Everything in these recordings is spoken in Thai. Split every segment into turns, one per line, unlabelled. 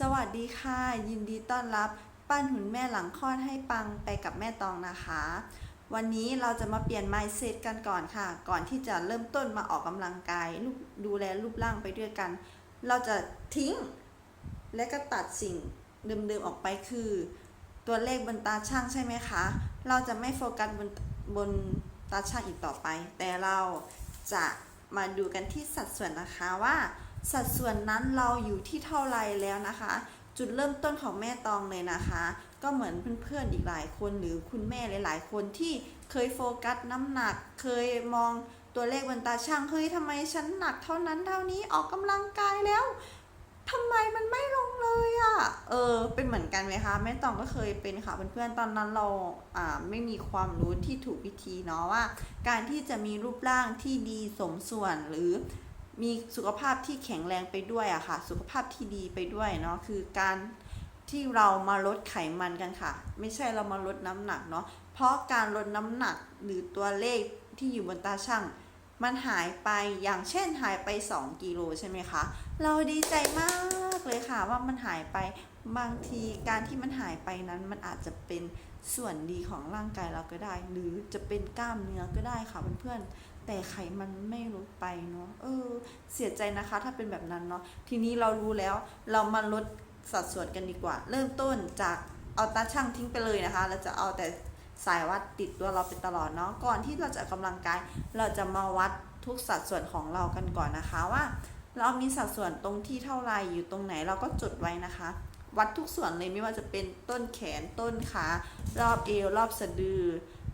สวัสดีค่ะ ยินดีต้อนรับปั้นหุ่นแม่หลังคลอดให้ปังไปกับแม่ตองนะคะ วันนี้เราจะมาเปลี่ยน mindset กันก่อนค่ะ ก่อนที่จะเริ่มต้นมาออกกำลังกายดูแลรูปร่างไปด้วยกัน เราจะทิ้ง และก็ตัดสิ่งเดิมๆออกไปคือ ตัวเลขบนตาช่างใช่ไหมคะ เราจะไม่โฟกัสบนบนตาช่างอีกต่อไป แต่เราจะมาดูกันที่สัดส่วนนะคะว่า สัดส่วนนั้นเราอยู่ที่เท่าไรแล้วนะคะ จุดเริ่มต้นของแม่ตองเลยนะคะ ก็เหมือนเพื่อนๆอีกหลายคนหรือคุณแม่หลายๆคนที่เคยโฟกัสน้ำหนัก เคยมองตัวเลขบนตาช่างเฮ้ยทำไมฉันหนักเท่านั้นเท่านี้ออกกำลังกายแล้วทำไมมันไม่ลงเลยอะ่ะ เออ เป็นเหมือนกันไหมคะ แม่ตองก็เคยเป็นค่ะเพื่อนๆ ตอนนั้นเราอ่าไม่มีความรู้ที่ถูกวิธีเนาะว่า การที่จะมีรูปร่างที่ดีสมส่วนหรือ มีสุขภาพที่แข็งแรงไปด้วยอะค่ะ สุขภาพที่ดีไปด้วยเนาะคือการที่เรามาลดไขมันกันค่ะ ไม่ใช่เรามาลดน้ำหนักเนาะเพราะการลดน้ำหนักหรือตัวเลขที่อยู่บนตาช่าง มันหายไปอย่างเช่นหายไป 2กิโลใช่ไหมคะ เราดีใจมากเลยค่ะว่ามันหายไปบางทีการที่มันหายไปนั้นมันอาจจะเป็นส่วนดีของร่างกายเราก็ได้ หรือจะเป็นกล้ามเนื้อก็ได้ค่ะเพื่อนๆแต่ไขมันไม่ลดไปเนาะเออ เสียใจนะคะถ้าเป็นแบบนั้นเนาะทีนี้เรารู้แล้วเรามาลดสัดส่วนกันดีกว่า เริ่มต้นจากเอาตาช่างทิ้งไปเลยนะคะ เราจะเอาแต่ สายวัดติดตัวเราไปตลอดเนาะก่อนที่เราจะกกำลังกาย เราจะมาวัดทุกสัดส่วนของเรากันก่อนนะคะว่า เรามีสัดส่วนตรงที่เท่าไหรอยู่ตรงไหนเราก็จดไว้นะคะ วัดทุกส่วนเลยไม่ว่าจะเป็นต้นแขนต้นขารอบเอวรอบสะดือ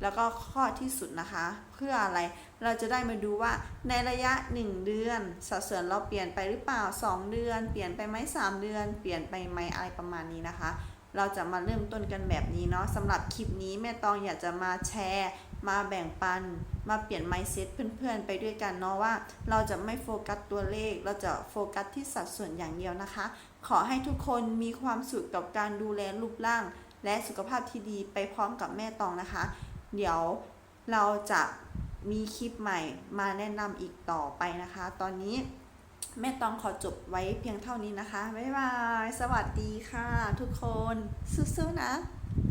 แล้วก็ข้อที่สุดนะคะ เพื่ออะไรเราจะได้มาดูว่าในระยะ 1 เดือน สัดส่วนเราเปลี่ยนไปหรือเปล่า 2 เดือน เปลี่ยนไปไหม3เดือน เปลี่ยนไปไหมอะไรประมาณนี้นะคะ เราจะมาเริ่มต้นกันแบบนี้เนาะสำหรับคลิปนี้แม่ตองอยากจะมาแชร์ มาแบ่งปัน มาเปลี่ยน mindset เพื่อนๆ ไปด้วยกันเนาะว่า เราจะไม่โฟกัสตัวเลข เราจะโฟกัสที่สัดส่วนอย่างเดียวนะคะ ขอให้ทุกคนมีความสุขกับการดูแลรูปร่าง และสุขภาพที่ดีไปพร้อมกับแม่ตองนะคะ เดี๋ยวเราจะมีคลิปใหม่มาแนะนำอีกต่อไปนะคะ ตอนนี้ แม่ตองขอจบไว้เพียงเท่านี้นะคะ บ๊ายบาย สวัสดีค่ะทุกคน สู้ๆนะ